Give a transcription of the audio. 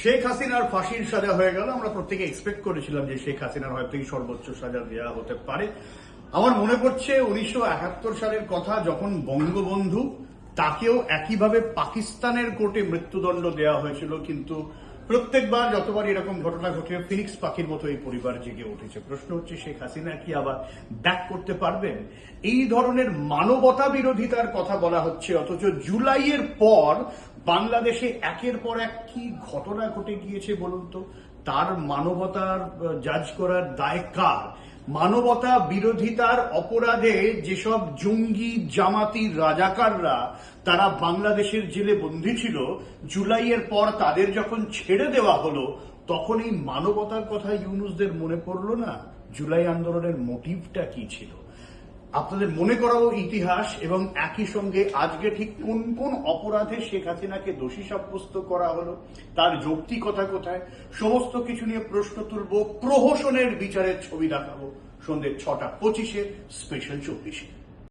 শেখ হাসিনার ফাঁসির সাজা হয়ে গেল। আমরা প্রত্যেকে এক্সপেক্ট করেছিলাম যে শেখ হাসিনার হয়তো এই সর্বোচ্চ সাজা দেওয়া হতে পারে। আমার মনে পড়ছে উনিশশো একাত্তর সালের কথা যখন বঙ্গবন্ধু তাকেও একইভাবে পাকিস্তানের কোর্টে মৃত্যুদণ্ড দেওয়া হয়েছিল, কিন্তু প্রত্যেকবার যতবার এরকম ঘটনা ঘটে ফিনিক্স পাখির মতো এই পরিবার জেগে উঠেছে। প্রশ্ন হচ্ছে, শেখ হাসিনা কি আবার ব্যাক করতে পারবেন? এই ধরনের মানবতা বিরোধিতার কথা বলা হচ্ছে, অথচ জুলাইয়ের পর বাংলাদেশে একের পর এক কি ঘটনা ঘটে গিয়েছে বলুন তো? তার মানবতার জাজ করার দায় কার? মানবতা বিরোধিতার অপরাধে যেসব জঙ্গি, জামাতি, রাজাকাররা তারা বাংলাদেশের জেলে বন্দী ছিল, জুলাইয়ের পর তাদের যখন ছেড়ে দেওয়া হলো তখন এই মানবতার কথা ইউনুসদের মনে পড়ল না? জুলাই আন্দোলনের মোটিভটা কি ছিল? আপনাদের মনে করাও ইতিহাস এবং একই সঙ্গে আজকে ঠিক কোন কোন অপরাধে শেখ হাসিনাকে দোষী সাব্যস্ত করা হলো, তার যৌক্তিকতা কোথায়, সমস্ত কিছু নিয়ে প্রশ্ন তুলব, প্রহসনের বিচারের ছবি দেখাবো সন্ধ্যে ছটা পঁচিশে স্পেশাল চব্বিশে।